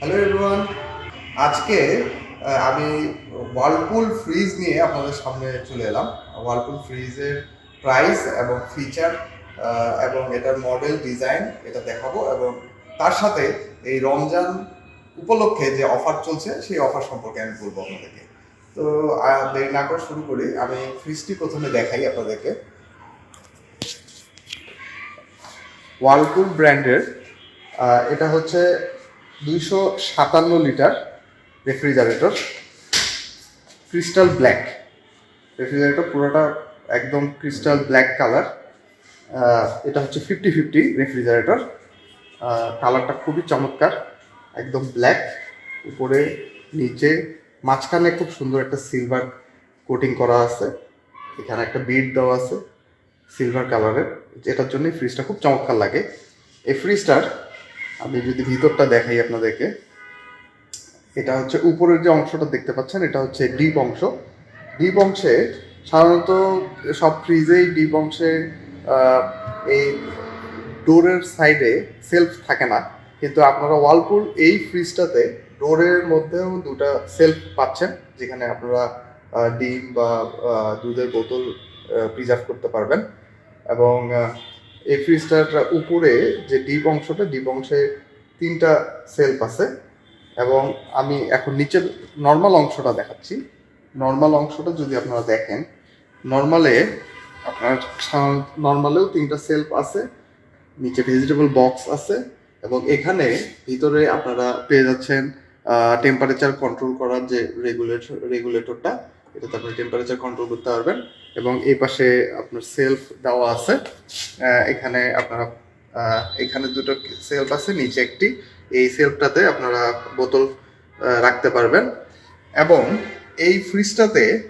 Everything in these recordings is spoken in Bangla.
হ্যালো এভরিওয়ান আজকে আমি ওয়ার্লপুল ফ্রিজ নিয়ে আপনাদের সামনে চলে এলাম। ওয়ার্লপুল ফ্রিজের প্রাইস এবং ফিচার এবং এটার মডেল ডিজাইন এটা দেখাবো এবং তার সাথে এই রমজান উপলক্ষে যে অফার চলছে, সেই অফার সম্পর্কে আমি বলব আপনাদেরকে। তো দেরি না করে শুরু করি। আমি ফ্রিজটি প্রথমে দেখাই আপনাদেরকে। ওয়ার্লপুল ব্র্যান্ডের এটা হচ্ছে দুইশো সাতান্ন litre refrigerator. Crystal black. Refrigerator পুরোটা একদম ক্রিস্টাল ব্ল্যাক কালার। এটা হচ্ছে ফিফটি ফিফটি রেফ্রিজারেটর। কালারটা খুবই চমৎকার, একদম ব্ল্যাক। উপরে, নিচে, মাঝখানে খুব সুন্দর একটা সিলভার কোটিং করা আছে। এখানে একটা বিট দেওয়া আছে, সিলভার কালারের। যেটার জন্য ফ্রিজটা খুব চমৎকার লাগে। এই ফ্রিজটার আমি যদি ভিতরটা দেখাই আপনাদেরকে, এটা হচ্ছে উপরের যে অংশটা দেখতে পাচ্ছেন, এটা হচ্ছে ডিপ অংশ। ডিপ অংশে সাধারণত সব ফ্রিজেই ডিপ অংশে এই ডোরের সাইডে সেলফ থাকে না। কিন্তু আপনারা ওয়ালপুল এই ফ্রিজটাতে ডোরের মধ্যেও দুটা সেলফ পাচ্ছেন, যেখানে আপনারা ডিম বা দুধের বোতল প্রিজার্ভ করতে পারবেন। এবং এই ফ্রিজটার উপরে যে ডিপ অংশটা ডিপ অংশে তিনটা সেলফ আছে এবং আমি এখন নিচের নর্মাল অংশটা দেখাচ্ছি। নর্মাল অংশটা যদি আপনারা দেখেন নর্মালে আপনার নর্মালেও তিনটা সেলফ আছে, নিচে ভেজিটেবল বক্স আছে এবং এখানে ভিতরে আপনারা পেয়ে যাচ্ছেন টেম্পারেচার কন্ট্রোল করার যে রেগুলেটর রেগুলেটরটা এটাতে আপনি টেম্পারেচার কন্ট্রোল করতে পারবেন এবং এই পাশে আপনার সেলফ দেওয়া আছে। এখানে আপনারা এখানে দুটো সেলফ আছে, নিচে একটি। এই সেলফটাতে আপনারা বোতল রাখতে পারবেন। এবং এই ফ্রিজটাতে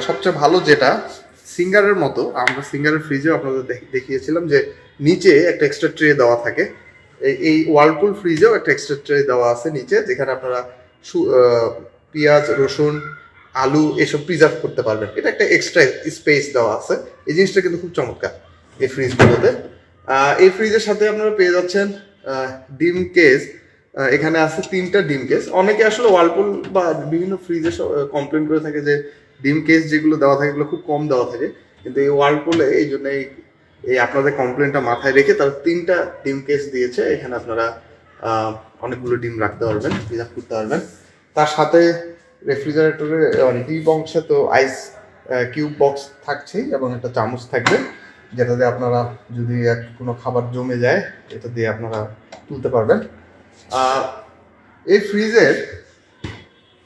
সবচেয়ে ভালো যেটা, সিঙ্গারের মতো, আমরা সিঙ্গারের ফ্রিজেও আপনাদের দেখ- দেখিয়েছিলাম যে নিচে একটা এক্সট্রা ট্রে দেওয়া থাকে। এই ওয়ার্লপুল ফ্রিজেও একটা এক্সট্রা ট্রে দেওয়া আছে নিচে, যেখানে আপনারা পেঁয়াজ, রসুন আলু এসব প্রিজার্ভ করতে পারবেন। এটা একটা এক্সট্রা স্পেস দেওয়া আছে। এই জিনিসটা কিন্তু খুব চমৎকার এই ফ্রিজগুলোতে এই ফ্রিজের সাথে আপনারা পেয়ে যাচ্ছেন ডিম কেস এখানে আছে তিনটা ডিম কেস অনেকে আসলে ওয়ালপুল বা বিভিন্ন ফ্রিজে কমপ্লেন করে থাকে যে ডিম কেস যেগুলো দেওয়া থাকে এগুলো খুব কম দেওয়া থাকে। কিন্তু এই ওয়ালপুলে এই জন্য এই আপনাদের কমপ্লেনটা মাথায় রেখে তার তিনটা ডিম কেস দিয়েছে। এখানে আপনারা অনেকগুলো ডিম রাখতে পারবেন প্রিজার্ভ করতে পারবেন। তার সাথে রেফ্রিজারেটরে ডিপ অংশে তো আইস কিউব বক্স থাকছেই এবং একটা চামচ থাকবে যেটা দিয়ে আপনারা যদি কোনো খাবার জমে যায়, এটা দিয়ে আপনারা তুলতে পারবেন। এই ফ্রিজের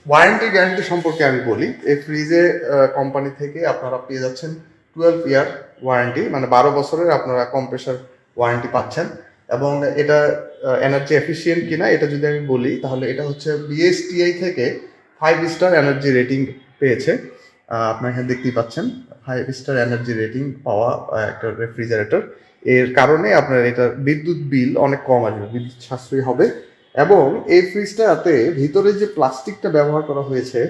ওয়ারেন্টি গ্যারান্টি সম্পর্কে আমি বলি, এই ফ্রিজে কোম্পানি থেকে আপনারা পেয়ে যাচ্ছেন টুয়েলভ ইয়ার ওয়ারেন্টি মানে বারো বছরের আপনারা কম্প্রেসার ওয়ারেন্টি পাচ্ছেন। এবং এটা এনার্জি এফিসিয়েন্ট কিনা, এটা যদি আমি বলি, তাহলে এটা হচ্ছে বিএসটিআই থেকে ফাইভ স্টার এনার্জি রেটিং পেয়েছে। আপনারা এখানে দেখতেই পাচ্ছেন ফাইভ স্টার এনার্জি রেটিং পাওয়া একটা রেফ্রিজারেটর এর কারণে আপনার এটার বিদ্যুৎ বিল অনেক কম আসবে, বিদ্যুৎ সাশ্রয়ী হবে। এবং এই ফ্রিজটাতে ভিতরে যে প্লাস্টিকটা ব্যবহার করা হয়েছে,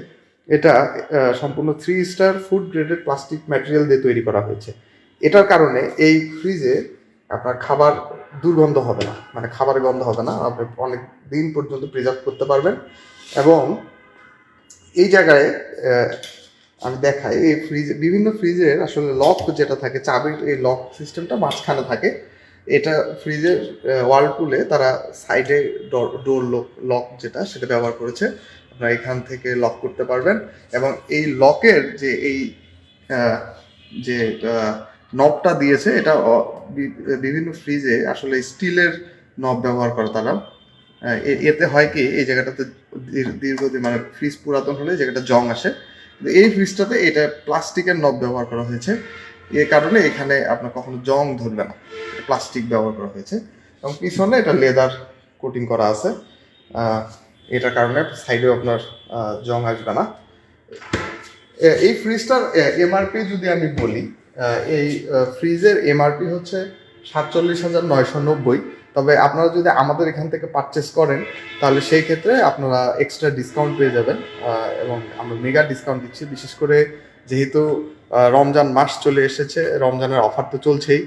এটা সম্পূর্ণ three star food graded plastic material দিয়ে তৈরি করা হয়েছে। এটার কারণে এই ফ্রিজে আপনার খাবার দুর্গন্ধ হবে না মানে খাবারের গন্ধ হবে না, আপনি অনেক দিন পর্যন্ত প্রিজার্ভ করতে পারবেন। এবং এই জায়গায় আমি দেখাই, এই ফ্রিজ বিভিন্ন ফ্রিজের আসলে লক যেটা থাকে, চাবির এই লক সিস্টেমটা মাঝখানে থাকে। এটা ফ্রিজের ওয়ালপুলে তারা সাইডে ডোর লক লক যেটা সেটা ব্যবহার করেছে। আপনারা এখান থেকে লক করতে পারবেন এবং এই লকের যে এই যে নবটা দিয়েছে, এটা বিভিন্ন ফ্রিজে আসলে স্টিলের নব ব্যবহার করে তারা। এতে হয় কি, এই জায়গাটাতে দীর- দীর্ঘদিন মানে ফ্রিজ পুরাতন হলে জায়গাটা জং আসে। কিন্তু এই ফ্রিজটাতে এটা প্লাস্টিকের নব ব্যবহার করা হয়েছে। এর কারণে এখানে আপনার কখনো জং ধরবে না। প্লাস্টিক ব্যবহার করা হয়েছে। এবং পিছনে এটা লেদার কোটিং করা আছে। এটার কারণে সাইডেও আপনার জং আসবে না। এই ফ্রিজটার এমআরপি যদি আমি বলি এই ফ্রিজের এমআরপি হচ্ছে সাতচল্লিশ হাজার নয়শো নব্বই। তবে আপনারা যদি আমাদের এখান থেকে পারচেস করেন, তাহলে সেই ক্ষেত্রে আপনারা এক্সট্রা ডিসকাউন্ট পেয়ে যাবেন এবং আমরা মেগা ডিসকাউন্ট দিচ্ছি। বিশেষ করে যেহেতু রমজান মাস চলে এসেছে, রমজানের অফার তো চলছেই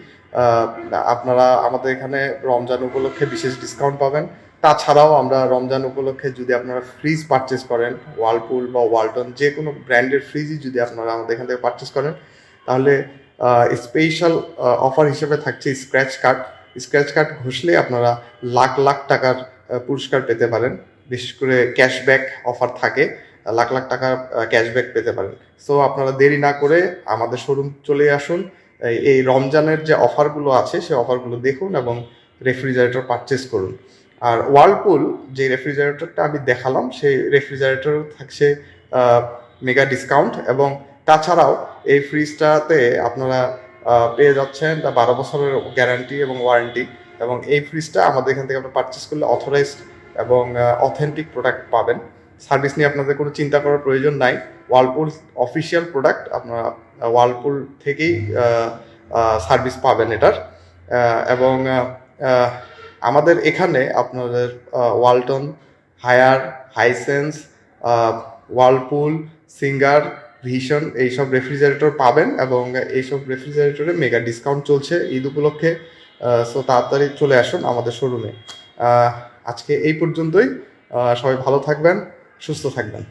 আপনারা আমাদের এখানে রমজান উপলক্ষে বিশেষ ডিসকাউন্ট পাবেন। তাছাড়াও আমরা রমজান উপলক্ষে যদি আপনারা ফ্রিজ পারচেস করেন ওয়ালপুল বা ওয়ালটন যে কোনো ব্র্যান্ডের ফ্রিজই যদি আপনারা আমাদের এখান থেকে পারচেস করেন, তাহলে স্পেশাল অফার হিসেবে থাকছে স্ক্র্যাচ কার্ড স্ক্র্যাচ কার্ড ঘষলে আপনারা লাখ লাখ টাকার পুরস্কার পেতে পারেন। বিশেষ করে ক্যাশব্যাক অফার থাকে, লাখ লাখ টাকার ক্যাশব্যাক পেতে পারেন। সো আপনারা দেরি না করে আমাদের শোরুম চলে আসুন। এই- রমজানের যে অফারগুলো আছে সেই অফারগুলো দেখুন এবং রেফ্রিজারেটর পারচেস করুন। আর ওয়ার্লপুল যে রেফ্রিজারেটরটা আমি দেখালাম, সেই রেফ্রিজারেটর থাকছে মেগা ডিসকাউন্ট এবং তাছাড়াও এই ফ্রিজটাতে আপনারা পেয়ে যাচ্ছেন। তা বারো বছরের গ্যারান্টি এবং ওয়ারেন্টি এবং এই ফ্রিজটা আমাদের এখান থেকে আপনারা পারচেস করলে অথরাইজড এবং অথেন্টিক প্রোডাক্ট পাবেন। সার্ভিস নিয়ে আপনাদের কোনো চিন্তা করার প্রয়োজন নাই। ওয়ার্লপুল অফিসিয়াল প্রোডাক্ট আপনারা ওয়ালপুল থেকেই সার্ভিস পাবেন এটার। এবং আমাদের এখানে আপনাদের Walton Haier Hisense Whirlpool Singer Vision এইসব রেফ্রিজারেটর পাবেন এবং এইসব রেফ্রিজারেটরে মেগা ডিসকাউন্ট চলছে ঈদ উপলক্ষে সো তাড়াতাড়ি চলে আসুন আমাদের শোরুমে আজকে এই পর্যন্তই। সবাই ভালো থাকবেন, সুস্থ থাকবেন।